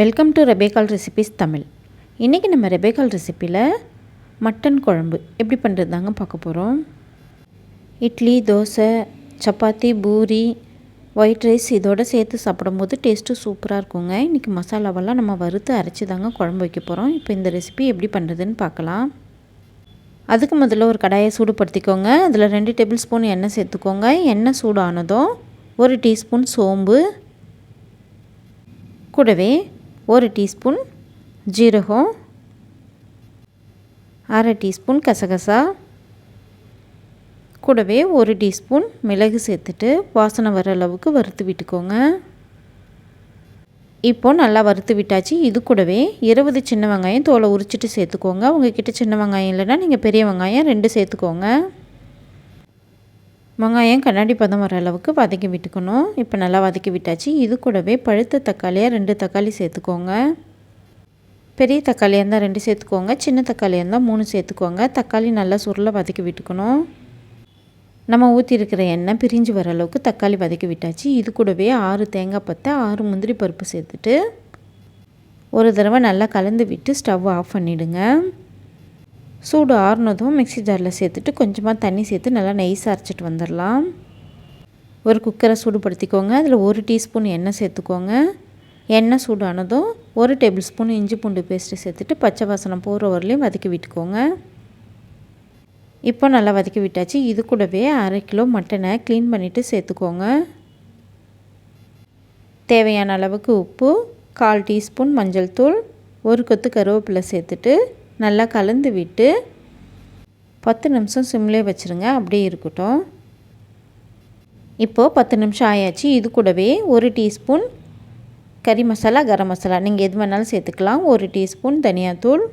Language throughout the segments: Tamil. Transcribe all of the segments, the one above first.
வெல்கம் டு ரெபேகால் ரெசிபிஸ் தமிழ் இன்றைக்கி நம்ம ரெபேகால் ரெசிப்பியில் மட்டன் குழம்பு. எப்படி பண்ணுறது தாங்க பார்க்க போகிறோம் இட்லி தோசை சப்பாத்தி பூரி ஒயிட் ரைஸ் இதோடு சேர்த்து சாப்பிடும்போது டேஸ்ட்டு சூப்பராக இருக்குங்க. இன்றைக்கி மசாலாவெல்லாம் நம்ம வறுத்து அரைச்சி தாங்க குழம்பு வைக்க போகிறோம் இப்போ இந்த ரெசிபி எப்படி பண்ணுறதுன்னு பார்க்கலாம். அதுக்கு முதல்ல ஒரு கடாயை சூடுபடுத்திக்கோங்க. அதில் ரெண்டு டேபிள் ஸ்பூன் எண்ணெய் சேர்த்துக்கோங்க. எண்ணெய் சூடானதும் ஒரு டீஸ்பூன் சோம்பு. கூடவே ஒரு டீஸ்பூன் ஜீரகம் அரை டீஸ்பூன் கசகசா கூடவே ஒரு டீஸ்பூன் மிளகு சேர்த்துட்டு வாசனை வர அளவுக்கு வறுத்து விட்டுக்கோங்க. இப்போது நல்லா வறுத்து விட்டாச்சு. இது கூடவே இருபது சின்ன வெங்காயம் தோலை உரிச்சிட்டு சேர்த்துக்கோங்க. உங்கள் கிட்டே சின்ன வெங்காயம் இல்லைன்னா நீங்கள் பெரிய வெங்காயம் ரெண்டு சேர்த்துக்கோங்க. வெங்காயம் கண்ணாடி பதம் வர அளவுக்கு வதக்கி விட்டுக்கணும். இப்போ நல்லா வதக்கி விட்டாச்சு. இது கூடவே பழுத்த தக்காளியாக ரெண்டு தக்காளி சேர்த்துக்கோங்க. பெரிய தக்காளியாக இருந்தால் ரெண்டு சேர்த்துக்கோங்க. சின்ன தக்காளியாக இருந்தால் மூணு சேர்த்துக்கோங்க. தக்காளி நல்லா சுருளை வதக்கி விட்டுக்கணும். நம்ம ஊற்றிருக்கிற எண்ணெய் பிரிஞ்சு வர அளவுக்கு தக்காளி வதக்கி விட்டாச்சு. இது கூடவே ஆறு தேங்காய் பத்தை ஆறு முந்திரி பருப்பு சேர்த்துட்டு ஒரு தடவை நல்லா கலந்து விட்டு ஸ்டவ் ஆஃப் பண்ணிவிடுங்க சூடு ஆறுனதும் மிக்சி ஜாரில் சேர்த்துட்டு கொஞ்சமாக தண்ணி சேர்த்து நல்லா நெய்ஸாக அரைச்சிட்டு வந்துடலாம். ஒரு குக்கரை சூடுபடுத்திக்கோங்க. அதில் ஒரு டீஸ்பூன் எண்ணெய் சேர்த்துக்கோங்க. எண்ணெய் சூடானதும் ஒரு டேபிள் ஸ்பூன் இஞ்சி பூண்டு பேஸ்ட்டு சேர்த்துட்டு பச்சை வாசனம் போகிற வரலையும் வதக்கி விட்டுக்கோங்க. இப்போ நல்லா வதக்கி விட்டாச்சு. இது கூடவே அரை கிலோ மட்டனை க்ளீன் பண்ணிவிட்டு சேர்த்துக்கோங்க. தேவையான அளவுக்கு உப்பு கால் டீஸ்பூன் மஞ்சள் தூள் ஒரு கொத்து கருவேப்பிலை சேர்த்துட்டு நல்லா கலந்து விட்டு பத்து நிமிஷம் சிம்லே வச்சுருங்க. அப்படியே இருக்கட்டும். இப்போது பத்து நிமிஷம் ஆயாச்சு. இது கூடவே ஒரு டீஸ்பூன் கறி மசாலா கரம் மசாலா. நீங்கள் எது வேணாலும் சேர்த்துக்கலாம். ஒரு டீஸ்பூன் தனியாத்தூள்.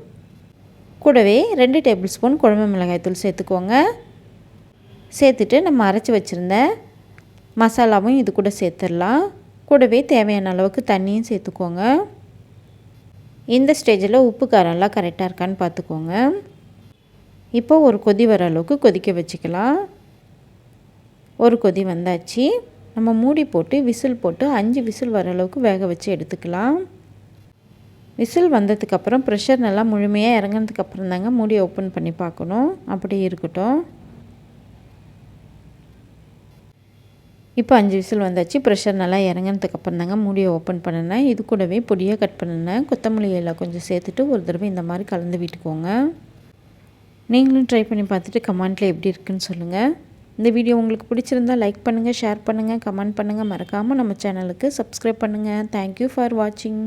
கூடவே ரெண்டு டேபிள் ஸ்பூன் குழம்பு மிளகாய்த்தூள் சேர்த்துக்கோங்க. சேர்த்துட்டு நம்ம அரைச்சி வச்சுருந்த மசாலாவும் இது கூட சேர்த்துடலாம். கூடவே தேவையான அளவுக்கு தண்ணியும் சேர்த்துக்கோங்க. இந்த ஸ்டேஜில் உப்பு காரம்லாம் கரெக்டாக இருக்கான்னு பார்த்துக்கோங்க. இப்போ ஒரு கொதி வர அளவுக்கு கொதிக்க வச்சுக்கலாம். ஒரு கொதி வந்தாச்சு. நம்ம மூடி போட்டு விசில் போட்டு அஞ்சு விசில் வர அளவுக்கு வேக வச்சு எடுத்துக்கலாம். விசில் வந்ததுக்கப்புறம் ப்ரெஷர் நல்லா முழுமையாக இறங்கினதுக்கப்புறம் தாங்க மூடி ஓப்பன் பண்ணி பார்க்கணும். அப்படி இருக்கட்டும். இப்போ அஞ்சு விசில் வந்தாச்சு ப்ரெஷர் நல்லா இறங்கினதுக்கப்புறம் தாங்க மூடியை ஓப்பன் பண்ணினேன். இது கூடவே பொடியாக கட் பண்ணினேன். கொத்தமல்லி எல்லாம் கொஞ்சம் சேர்த்துட்டு ஒரு தடவை இந்த மாதிரி கலந்து விட்டுக்கோங்க. நீங்களும் ட்ரை பண்ணி பார்த்துட்டு கமெண்ட்டில் எப்படி இருக்குன்னு சொல்லுங்கள் இந்த வீடியோ உங்களுக்கு பிடிச்சிருந்தால் லைக் பண்ணுங்கள் ஷேர் பண்ணுங்கள் கமெண்ட் பண்ணுங்கள் மறக்காமல் நம்ம சேனலுக்கு சப்ஸ்கிரைப் பண்ணுங்கள் தேங்க்யூ ஃபார் வாட்சிங்